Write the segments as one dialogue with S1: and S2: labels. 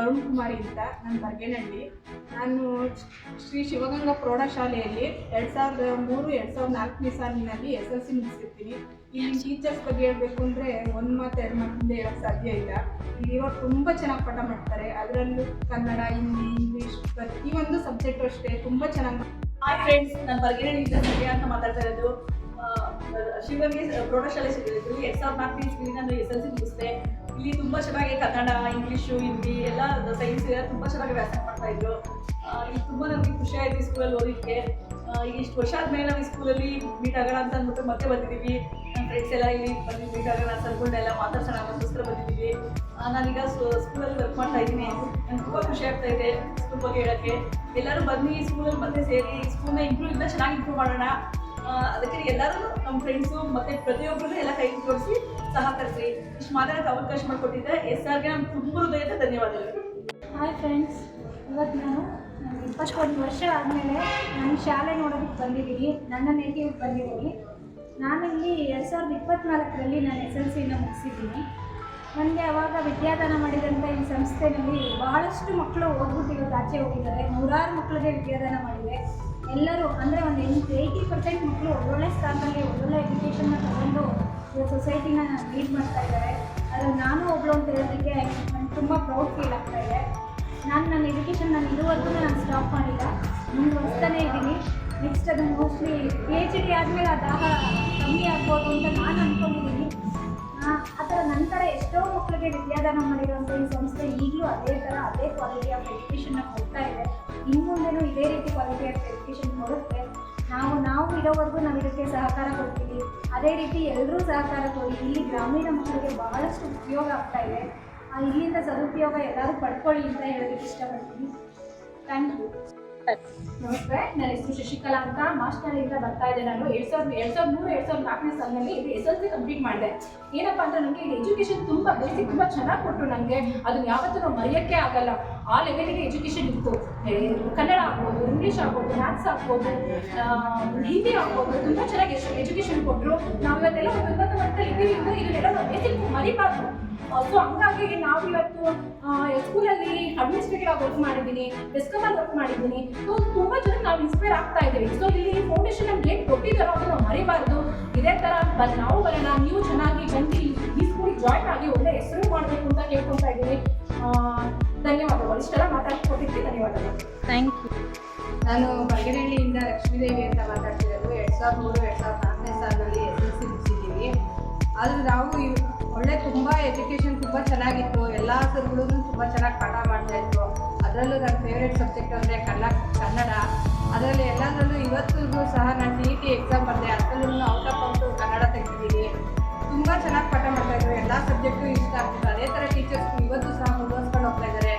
S1: ಅರುಣ್ ಕುಮಾರಿ ಅಂತ ನಾನು ಬರ್ಗೇನಹಳ್ಳಿ. ನಾನು ಶ್ರೀ ಶಿವಗಂಗಾ ಪ್ರೌಢಶಾಲೆಯಲ್ಲಿ ಎರಡು ಸಾವಿರದ ಮೂರು, ಎರಡು ಸಾವಿರದ ನಾಲ್ಕನೇ ಸಾಲಿನಲ್ಲಿ ಎಸ್ ಎಲ್ ಸಿ ಮುಗಿಸಿರ್ತೀನಿ ಇಲ್ಲಿ ಟೀಚರ್ಸ್ ಬಗ್ಗೆ ಹೇಳಬೇಕು ಅಂದರೆ ಒಂದು ಮಾತು, ಎರಡು ಮಾತಿಂದ ಹೇಳೋಕ್ಕೆ ಸಾಧ್ಯ ಇಲ್ಲ. ಇಲ್ಲಿ ಇವರು ತುಂಬ ಚೆನ್ನಾಗಿ ಪಾಠ ಮಾಡ್ತಾರೆ. ಅದರಲ್ಲೂ ಕನ್ನಡ, ಹಿಂದಿ, ಇಂಗ್ಲೀಷ್, ಪ್ರತಿಯೊಂದು ಸಬ್ಜೆಕ್ಟು ಅಷ್ಟೇ ತುಂಬ ಚೆನ್ನಾಗಿ
S2: ಹಾಯ್ ಫ್ರೆಂಡ್ಸ್ ನಾನು ಬರ್ಗೇನಹಳ್ಳಿ ಅಂತ ಮಾತಾಡ್ತಾ ಇರೋದು. ಶಿವಗಂಗೆ ಪ್ರೌಢಶಾಲೆ ಸಿಗಲಿದ್ದು ಎರಡ್ ಸಾವಿರದ ನಾಲ್ಕನೇ ನಾನು ಎಸ್ ಎಲ್ ಸಿ ಮುಗಿಸಿದೆ. ಇಲ್ಲಿ ತುಂಬಾ ಚೆನ್ನಾಗಿ ಕನ್ನಡ ಇಂಗ್ಲೀಷು ಹಿಂದಿ ಎಲ್ಲ ಸೈನ್ಸ್ ಎಲ್ಲ ತುಂಬಾ ಚೆನ್ನಾಗಿ ವ್ಯಾಸಂಗ ಮಾಡ್ತಾ ಇದ್ರು. ಇಲ್ಲಿ ತುಂಬಾ ನಮಗೆ ಖುಷಿ ಆಯ್ತು ಈ ಸ್ಕೂಲಲ್ಲಿ ಓದಿಕ್ಕೆ ಆ, ಈಗ ಇಷ್ಟು ವರ್ಷ ಆದ್ಮೇಲೆ ನಾವು ಈ ಸ್ಕೂಲಲ್ಲಿ ಮೀಟ್ ಆಗೋಣ ಅಂತ ಅಂದ್ಬಿಟ್ಟು ಮತ್ತೆ ಬಂದಿದ್ದೀವಿ. ನಮ್ಮ ಫ್ರೆಂಡ್ಸ್ ಎಲ್ಲ ಇಲ್ಲಿ ಬಂದು ಮೀಟ್ ಆಗೋಣ ಸರ್ಕೊಂಡು ಎಲ್ಲ ಮಾತಾಡ್ಸೋಣ ಅನ್ನೋದಕ್ಕೋಸ್ಕರ ಬಂದಿದ್ದೀವಿ. ನಾನೀಗ ಸ್ಕೂಲಲ್ಲಿ ವರ್ಕ್ ಮಾಡ್ತಾ ಇದ್ದೀನಿ. ನಂಗೆ ತುಂಬ ಖುಷಿ ಆಗ್ತಾ ಇದೆ ಸ್ಕೂಲ್ ಬಗ್ಗೆ ಹೇಳೋಕ್ಕೆ. ಎಲ್ಲರೂ ಬನ್ನಿ ಸ್ಕೂಲಲ್ಲಿ ಮತ್ತೆ ಸೇರಿ ಸ್ಕೂಲ್ನ ಇಂಪ್ರೂವ್ ಇಂದ ಚೆನ್ನಾಗಿ ಇಂಪ್ರೂವ್ ಮಾಡೋಣ. ಅದಕ್ಕೆ ಎಲ್ಲರೂ ನಮ್ಮ ಫ್ರೆಂಡ್ಸು ಮತ್ತೆ ಪ್ರತಿಯೊಬ್ಬರು ಎಲ್ಲ ಕೈ ತೋರಿಸಿ ಸಹಕರಿಸಿ. ಇಷ್ಟು ಮಾತಾಡೋಕ್ಕೆ ಅವಕಾಶ ಮಾಡಿಕೊಟ್ಟಿದ್ದೆ. ಎಸ್ ಆರ್ಗೆ ನಮ್ಮ ತುಂಬ ಹೃದಯದ ಧನ್ಯವಾದಗಳು.
S3: ಹಾಯ್ ಫ್ರೆಂಡ್ಸ್ ಇವತ್ತು ನಾನು ಇಪ್ಪತ್ತೊಂದು ವರ್ಷ ಆದಮೇಲೆ ನಾನು ಶಾಲೆ ನೋಡೋದಕ್ಕೆ ಬಂದಿದ್ದೀನಿ. ನನ್ನ ನೇಟಿವ್ ಬಂದಿದ್ದೀನಿ. ನಾನಿಲ್ಲಿ ಎರಡು ಸಾವಿರದ ಇಪ್ಪತ್ತ್ನಾಲ್ಕರಲ್ಲಿ ನಾನು ಎಸ್ ಎಲ್ ಸಿನ ಮುಗಿಸಿದ್ದೀನಿ. ನನಗೆ ಅವಾಗ ವಿದ್ಯಾದಾನ ಮಾಡಿದಂಥ ಈ ಸಂಸ್ಥೆಯಲ್ಲಿ ಬಹಳಷ್ಟು ಮಕ್ಕಳು ಓದ್ಬಿಟ್ಟು ಇವತ್ತು ಆಚೆ ಹೋಗಿದ್ದಾರೆ. ನೂರಾರು ಮಕ್ಕಳಿಗೆ ವಿದ್ಯಾದಾನ ಮಾಡಿದೆ. ಎಲ್ಲರೂ ಅಂದರೆ ಒಂದು ಎಂಟು ಏಯ್ಟಿ ಪರ್ಸೆಂಟ್ ಮಕ್ಕಳು ಒಳ್ಳೊಳ್ಳೆ ಸ್ಥಾನದಲ್ಲಿ, ಒಳ್ಳೊಳ್ಳೆ ಎಜುಕೇಷನ್ನ ತಗೊಂಡು ಸೊಸೈಟಿನ ಲೀಡ್ ಮಾಡ್ತಾ ಇದ್ದಾರೆ. ಅದ್ರಲ್ಲಿ ನಾನು ಒಬ್ಬಳು ಅಂತ ಹೇಳೋದಕ್ಕೆ ನನಗೆ ತುಂಬ ಪ್ರೌಡ್ ಫೀಲ್ ಆಗ್ತಾ ಇದೆ. ನಾನು ನನ್ನ ಎಜುಕೇಷನ್ ನಾನು ಇದುವರೆಗೂ ನಾನು ಸ್ಟಾಪ್ ಮಾಡಿಲ್ಲ. ಮುಂದುವರಿಸ್ತಾನೇ ಇದ್ದೀನಿ. ನೆಕ್ಸ್ಟ್ ಅದನ್ನು ಮೋಸ್ಟ್ಲಿ ಪಿ ಎಚ್ ಡಿ ಆದಮೇಲೆ ಆ ದಾಹ ಕಮ್ಮಿ ಆಗ್ಬೋದು ಅಂತ ನಾನು ಅಂದ್ಕೊಂಡಿದ್ದೀನಿ ಆ ಥರ ನಂತರ ಎಷ್ಟೋ ಮಕ್ಕಳಿಗೆ ವಿದ್ಯಾದಾನ ಮಾಡಿರುವಂಥ ಈ ಸಂಸ್ಥೆ ಈಗಲೂ ಅದೇ ಥರ, ಅದೇ ಕ್ವಾಲಿಟಿ ಆಫ್ ಎಜುಕೇಷನ್ನ ಕೊಡ್ತಾ ಇದೆ. ಇನ್ನು ಮುಂದೆನೂ ಇದೇ ರೀತಿ ಕ್ವಾಲಿಟಿ ಆಫ್ ಎಜುಕೇಷನ್ ಕೊಡುತ್ತೆ. ನಾವು ನಾವು ಇರೋವರೆಗೂ ನಾವು ಇದಕ್ಕೆ ಸಹಕಾರ ಕೊಡ್ತೀವಿ. ಅದೇ ರೀತಿ ಎಲ್ಲರೂ ಸಹಕಾರ ಕೊಡಿ. ಇಲ್ಲಿ ಗ್ರಾಮೀಣ ಮಕ್ಕಳಿಗೆ ಬಹಳಷ್ಟು ಉಪಯೋಗ ಆಗ್ತಾ ಇದೆ. ಇಲ್ಲಿಂದ ಸದುಪಯೋಗ ಎಲ್ಲರೂ ಪಡ್ಕೊಳ್ಳಿ ಅಂತ ಹೇಳೋದಕ್ಕೆ ಇಷ್ಟಪಡ್ತೀನಿ. ಥ್ಯಾಂಕ್ ಯು
S4: ನಮಸ್ತೆ, ನನ್ನ ಹೆಸರು ಶಶಿಕಲಾ ಅಂತ. ಮಾಸ್ಟರ್ನಿಂದ ಬರ್ತಾ ಇದ್ದೆ ನಾನು. ಎರಡ್ ಸಾವಿರದ ಎರಡ್ ಸಾವಿರದ ಮೂರು, ಎರಡ್ ಸಾವಿರದ ನಾಲ್ಕನೇ ಸಾಲಿನಲ್ಲಿ ಇದು ಎಸ್ ಎಲ್ ಸಿ ಕಂಪ್ಲೀಟ್ ಮಾಡಿದೆ. ಏನಪ್ಪಾ ಅಂದ್ರೆ ನನಗೆ ಇದು ಎಜುಕೇಶನ್ ತುಂಬ ಬೇಸಿಕ್ ತುಂಬ ಚೆನ್ನಾಗಿ ಕೊಟ್ಟರು ನನಗೆ ಅದನ್ನ ಯಾವತ್ತೂ ನಾವು ಮರೆಯೋಕ್ಕೆ ಆಗಲ್ಲ. ಆ ಲೆವೆಲಿಗೆ ಎಜುಕೇಶನ್ ಇತ್ತು. ಕನ್ನಡ ಆಗ್ಬೋದು ಇಂಗ್ಲೀಷ್ ಆಗ್ಬೋದು ಮ್ಯಾಥ್ಸ್ ಆಗ್ಬೋದು ಹಿಂದಿ ಆಗ್ಬೋದು, ತುಂಬ ಚೆನ್ನಾಗಿ ಎಜುಕೇಶನ್ ಕೊಟ್ಟರು ನಾವು ಇವತ್ತೆಲ್ಲ ಒಂದು ಉನ್ನತ ಮಟ್ಟದಲ್ಲಿ ಇದ್ದೀವಿ ಇದನ್ನೆಲ್ಲ ಬೇಸಿಕ್ ಮರಿಬಾರ್ದು. ಸೊ ಹಂಗಾಗಿ ನಾವು ಇವತ್ತು ಸ್ಕೂಲಲ್ಲಿ ಅಡ್ಮಿನಿಸ್ಟ್ರೇಟಿವ್ ಆಗಿ ವರ್ಕ್ ಮಾಡಿದ್ದೀನಿ ಡೆಸ್ಕಮಲ್ಲಿ ವರ್ಕ್ ಮಾಡಿದ್ದೀನಿ. ಸೊ ತುಂಬಾ ಜನ ನಾವು ಇನ್ಸ್ಪೈರ್ ಆಗ್ತಾ ಇದ್ದೀವಿ. ಸೊ ಇಲ್ಲಿ ಫೌಂಡೇಶನ್ ನಮ್ಗೆ ಏನು ಕೊಟ್ಟಿದ್ದಾರೋ ಅದನ್ನ ಮರಿಬಾರ್ದು. ಇದೇ ತರ ಬಟ್ ನಾವು ಬರೋಣ, ನೀವು ಚೆನ್ನಾಗಿ ಬಂದು ಈ- ಸ್ಕೂಲ್ ಜಾಯ್ನ್ ಆಗಿ ಒಳ್ಳೆ ಹೆಸರು ಮಾಡಬೇಕು ಅಂತ ಕೇಳ್ಕೊತಾ ಇದ್ದೀನಿ ಧನ್ಯವಾದಗಳು. ಇಷ್ಟೆಲ್ಲ ಮಾತಾಡ್ಕೊಟ್ಟಿದ್ದಕ್ಕೆ ಧನ್ಯವಾದಗಳು.
S3: ಥ್ಯಾಂಕ್ ಯು
S1: ನಾನು ಬರ್ಗನಹಳ್ಳಿಯಿಂದ ಲಕ್ಷ್ಮೀದೇವಿ ಅಂತ ಮಾತಾಡ್ತಿರೋದು. ಎರಡು ಸಾವಿರದ ಮೂರು, ಎರಡು ಸಾವಿರದ ನಾಲ್ಕನೇ ಸಾಲಿನಲ್ಲಿ ಎಸ್ ಎಲ್ ಸಿ ಮುಗಿಸಿದ್ದೀವಿ ಆದರೆ ನಾವು ಒಳ್ಳೆ ತುಂಬ ಎಜುಕೇಷನ್ ತುಂಬ ಚೆನ್ನಾಗಿತ್ತು. ಎಲ್ಲ ಸರ್ಗಳು ತುಂಬ ಚೆನ್ನಾಗಿ ಪಾಠ ಮಾಡ್ತಾಯಿದ್ರು ಅದರಲ್ಲೂ ನನ್ನ ಫೇವ್ರೆಟ್ ಸಬ್ಜೆಕ್ಟ್ ಅಂದರೆ ಕನ್ನಡ ಕನ್ನಡ. ಅದರಲ್ಲಿ ಎಲ್ಲದರಲ್ಲೂ ಇವತ್ತಿಗೂ ಸಹ ನಾನು ಟಿ ಟಿ ಎಕ್ಸಾಮ್ ಬರೆದೆ ಅದರಲ್ಲೂ ಔಟ್ ಆಫ್ ಔಟು ಕನ್ನಡ ತೆಗೆದಿದ್ದೀನಿ ತುಂಬ ಚೆನ್ನಾಗಿ ಪಾಠ ಮಾಡ್ತಾಯಿದ್ರು ಎಲ್ಲ ಸಬ್ಜೆಕ್ಟು ಇಷ್ಟ ಆಗ್ತಿತ್ತು. ಅದೇ ಥರ ಟೀಚರ್ಸ್ ಇವತ್ತು ಸಹ ಮುಂದುವರ್ಸ್ಕೊಂಡು ಹೋಗ್ತಾ ಇದ್ದಾರೆ.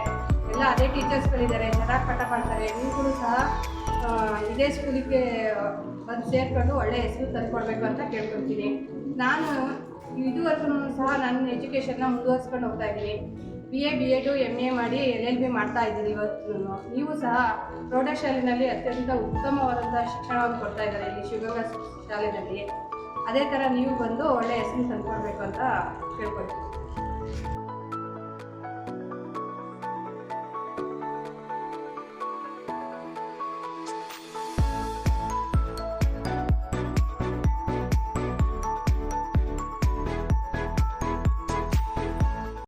S1: ಎಲ್ಲ ಅದೇ ಟೀಚರ್ಸ್ಗಳಿದ್ದಾರೆ ಚೆನ್ನಾಗಿ ಪಾಠ ಮಾಡ್ತಾರೆ. ನೀವುಗಳು ಸಹ ಇದೇ ಸ್ಕೂಲಿಗೆ ಬಂದು ಸೇರ್ಕೊಂಡು ಒಳ್ಳೆಯ ಹೆಸರು ತಂದುಕೊಡ್ಬೇಕು ಅಂತ ಕೇಳ್ಕೊತೀನಿ ನಾನು ಇದುವರೆಗೂ ಸಹ ನನ್ನ ಎಜುಕೇಷನ್ನ ಮುಂದುವರ್ಸ್ಕೊಂಡು ಹೋಗ್ತಾ ಇದ್ದೀನಿ. B A B Ed M A ಮಾಡಿ ಎಲ್ ಎಲ್ ಬಿ ಮಾಡ್ತಾ ಇದ್ದೀನಿ ಇವತ್ತು ನೀವು ಸಹ ಪ್ರೌಢಶಾಲೆಯಲ್ಲಿ ಅತ್ಯಂತ ಉತ್ತಮವಾದಂಥ ಶಿಕ್ಷಣವನ್ನು ಕೊಡ್ತಾ ಇದ್ದಾರೆ ಇಲ್ಲಿ ಶಿವಮೊಗ್ಗ ಶಾಲೆಯಲ್ಲಿ. ಅದೇ ಥರ ನೀವು ಬಂದು ಒಳ್ಳೆಯ ಹೆಸರು ತಂದುಕೊಡ್ಬೇಕು ಅಂತ ಕೇಳ್ಕೊಳ್ತೀನಿ.